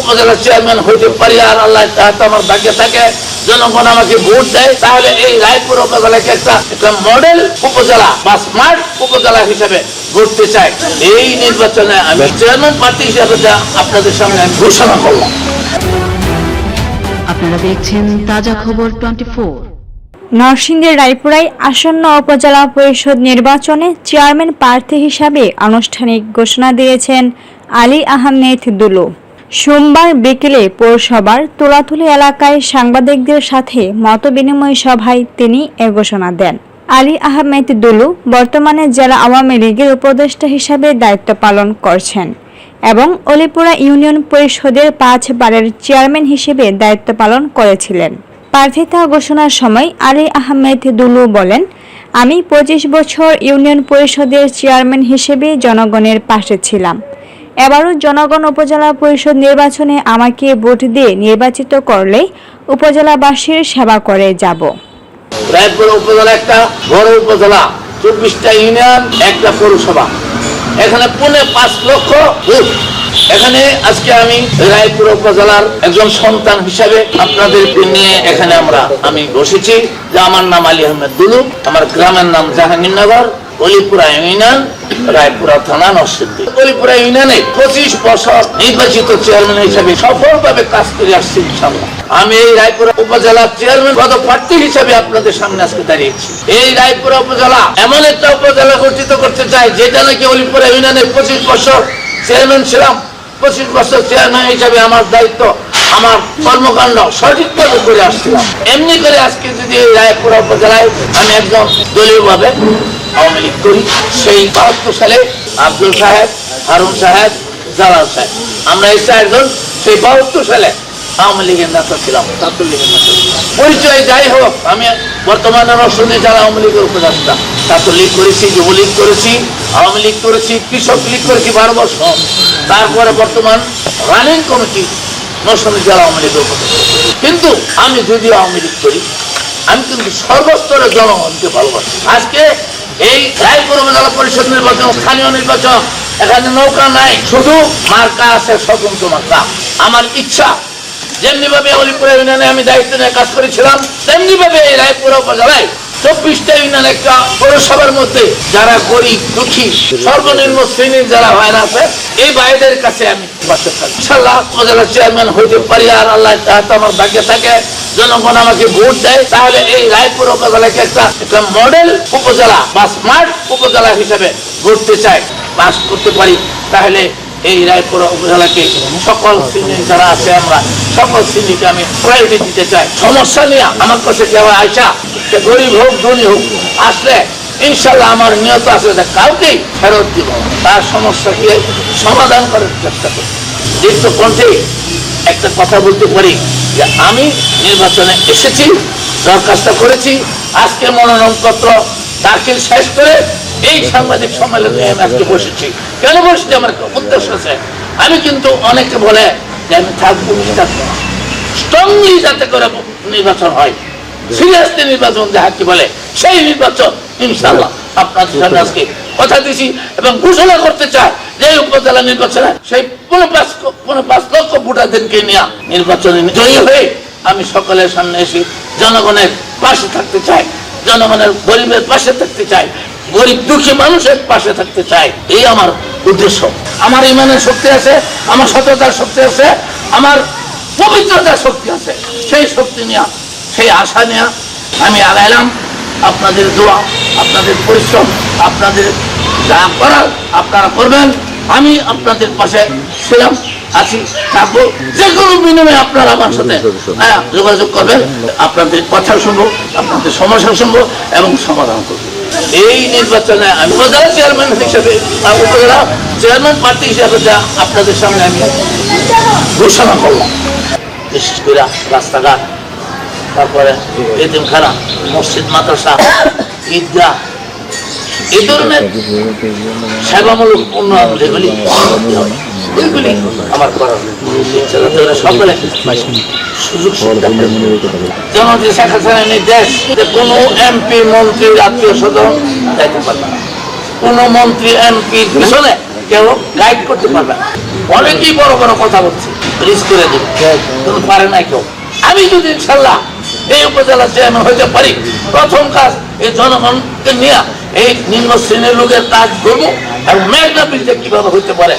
উপজেলা চেয়ারম্যান হইতে পারি আর আল্লাহ তাহাতে আমার ভাগ্যে থাকে। জনগণ আমাকে ভোট দেয়। তাহলে এই রায়পুর উপজেলাকে একটা একটা মডেল উপজেলা বা স্মার্ট উপজেলা হিসেবে গড়তে চাই। এই নির্বাচনে আমি চেয়ারম্যান প্রার্থী হিসেবে যা আপনাদের সামনে আমি ঘোষণা করলাম। আপনারা দেখছেন তাজা খবর টোয়েন্টি ফোর। নরসিংদীর রায়পুরায় আসন্ন উপজেলা পরিষদ নির্বাচনে চেয়ারম্যান প্রার্থী হিসাবে আনুষ্ঠানিক ঘোষণা দিয়েছেন আলী আহমেদ দুলু। সোমবার বিকেলে পৌরসভার তোলাতুলি এলাকায় সাংবাদিকদের সাথে মতবিনিময় সভায় তিনি এ ঘোষণা দেন। আলী আহমেদ দুলু বর্তমানে জেলা আওয়ামী লীগের উপদেষ্টা হিসাবে দায়িত্ব পালন করছেন এবং অলিপুরা ইউনিয়ন পরিষদের পাঁচবারের চেয়ারম্যান হিসেবে দায়িত্ব পালন করেছিলেন। প্রার্থিতা ঘোষণার সময় আলী আহমেদ দুলু বলেন, আমি পঁচিশ বছর ইউনিয়ন পরিষদের চেয়ারম্যান হিসেবে জনগণের পাশে ছিলাম। এবারও জনগণ উপজেলা পরিষদ নির্বাচনে আমাকে ভোট দিয়ে নির্বাচিত করলে উপজেলাবাসীর সেবা করে যাব। রায়পুর উপজেলা একটা বড় উপজেলা, চব্বিশটা ইউনিয়ন, একটা পৌরসভা। এখানে পৌনে পাঁচ লক্ষ বুথ এখানে আজকে আমি রায়পুর উপজেলার একজন সন্তান হিসাবে আপনাদেরকে নিয়ে এখানে আমরা, আমি বসেছি। যে আমার নাম আলী আহমেদ দুলু আমার গ্রামের নাম জাহাঙ্গীরনগর। অলিপুরা ইউনিয়ন, রায়পুরা থানা নরসিংদী। অলিপুরা ইউনিয়নে পঁচিশ বছর নির্বাচিত চেয়ারম্যান হিসেবে সফলভাবে কাজ করে আসছি আমি এই রায়পুরা উপজেলার চেয়ারম্যান পদ প্রার্থী হিসেবে আপনাদের সামনে আজকে দাঁড়িয়েছি। এই রায়পুরা উপজেলা এমন একটা উপজেলা গঠিত করতে চাই, যেটা নাকি অলিপুরা ইউনিয়নের পঁচিশ বছর চেয়ারম্যান ছিলাম। পঁচিশ বছর চেয়ারম্যান হিসাবে আমার দায়িত্ব, আমার কর্মকাণ্ড সঠিকভাবে করে আসছিলাম। এমনি করে আজকে যদি এই রায়পুরা উপজেলায় আমি একজন দলীয়ভাবে আওয়ামী লীগ করি, সেই বাহাত্তর সালে আব্দুল সাহেব, হারুন সাহেব, জালাল সাহেব। আমরা এই চারজন সেই বাহাত্তর সালে আওয়ামী লীগের নেতা ছিলাম, ছাত্রলীগের নেতা পরিচয় যাই হোক, আমি বর্তমানে রসুনে যারা আওয়ামী লীগের উপদেষ্টা, ছাত্রলীগ করেছি, যুবলীগ করেছি, আওয়ামী লীগ করেছি, কৃষক লীগ করেছি বারো বছর। তারপরে বর্তমান রানিং কমিটি নরসিংদী জেলা আওয়ামী লীগের উপদেষ্টা। কিন্তু আমি যদি আওয়ামী লীগ করি, আমি কিন্তু সর্বস্তরের জনগণকে ভালোবাসি। আজকে এই রায়পুর উপজেলা পরিষদ নির্বাচন, স্থানীয় নির্বাচন, এখানে নৌকা নাই, শুধু মার্কা আছে, স্বতন্ত্র মার্কা। আমার ইচ্ছা যেমনি ভাবে অলিপুরা ইউনিয়নে আমি দায়িত্ব নিয়ে কাজ করেছিলাম তেমনি ভাবে এই রায়পুরা উপজেলায় চব্বিশটা ইউনিয়ন একটা পৌরসভার মধ্যে যারা গরিব, দুঃখী, সর্বনিম্ন শ্রেণির যারা ভাইরা আছে, এই ভাইদের কাছে আমি ইনশাল্লাহ উপজেলা চেয়ারম্যান হইতে পারি আর আল্লাহ আমার ভাগ্যে থাকে। জনগণ আমাকে ভোট দেয়, তাহলে এই রায়পুর উপজেলাকে একটা একটা মডেল উপজেলা বা স্মার্ট উপজেলা হিসেবে গড়তে চাই পাস করতে পারি। তাহলে এই রায়পুর উপজেলাকে সকল শ্রেণির যারা আছে আমরা, সকল শ্রেণীকে আমি প্রায়োরিটি দিতে চাই। সমস্যা নিয়ে আমার কাছে কেউ আইসা গরিব হোক, ধনী হোক, আসলে ইনশাল্লাহ আমার নিয়ত আছে যে কাউকেই ফেরত দিব তার সমস্যাকে সমাধান করার চেষ্টা করি দীপ্ত কণ্ঠে একটা কথা বলতে পারি। যে আমি নির্বাচনে এসেছি, দরখাস্ত করেছি, আজকে মনোনয়নপত্র দাখিল শেষ করে এই সাংবাদিক সম্মেলনে আমি আজকে বসেছি। কেন বসেছি? আমার উদ্দেশ্য আছে। আমি কিন্তু অনেকে বলে যে আমি থাকব স্ট্রংলি যাতে করে নির্বাচন হয়। সিরিয়াসলি নির্বাচন যাহা কি বলে, সেই নির্বাচন ইনশাল্লাহ আপনাদের সামনে আজকে কথা দিছি এবং ঘোষণা করতে চাই। যে উপজেলা নির্বাচনে সেই পনেরো পাঁচ লক্ষ নিয়ে নির্বাচনে জয়ী হয়ে আমি সকলের সামনে এসে জনগণের পাশে থাকতে চাই, জনগণের গরিবের পাশে থাকতে চাই, গরিব দুঃখী মানুষের পাশে থাকতে চাই। এই আমার উদ্দেশ্য। আমার ইমানের শক্তি আছে, আমার সততার শক্তি আছে, আমার পবিত্রতার শক্তি আছে। সেই শক্তি নিয়ে, সেই আশা নিয়ে আমি আগাইলাম। আপনাদের দোয়া, আপনাদের পরিশ্রম, আপনাদের যা করার আপনারা করবেন আমি আপনাদের পাশে ছিলাম আছি থাকব। যে কোনো বিনিময়ে আপনারা আমার সাথে হ্যাঁ, যোগাযোগ করবেন আপনাদের কথা শুনব আপনাদের সমস্যা শুনব এবং সমাধান করব। এই নির্বাচনে আমি উপজেলা চেয়ারম্যান হিসেবে উপজেলা চেয়ারম্যান পার্টি হিসাবে যা আপনাদের সামনে আমি ঘোষণা করলাম। বিশেষ করে রাস্তাঘাট তারপরে এতিমখানা মসজিদ মাদ্রাসা ঈদগাহ এই ধরনের সেবামূলক উন্নয়ন যেগুলি ওইগুলি আমার সকলে সুযোগ শেখ নির্দেশ যে কোনো এমপি মন্ত্রীর আত্মীয় স্বজন যাইতে পারবে না। কোনো মন্ত্রী এমপির পিছনে কেউ গাইড করতে পারবে না। অনেকেই বড় বড় কথা বলছে, রিস্ক করে দেবে। পারে না কেউ। আমি যদি ইনশাল্লাহ এই উপজেলা চেয়ারম্যান হইতে পারি। প্রথম কাজ এই জনগণকে নিয়ে এই নিম্ন শ্রেণির লোকের কাজ করব আর মেঘনা ব্রিজে কীভাবে হইতে পারে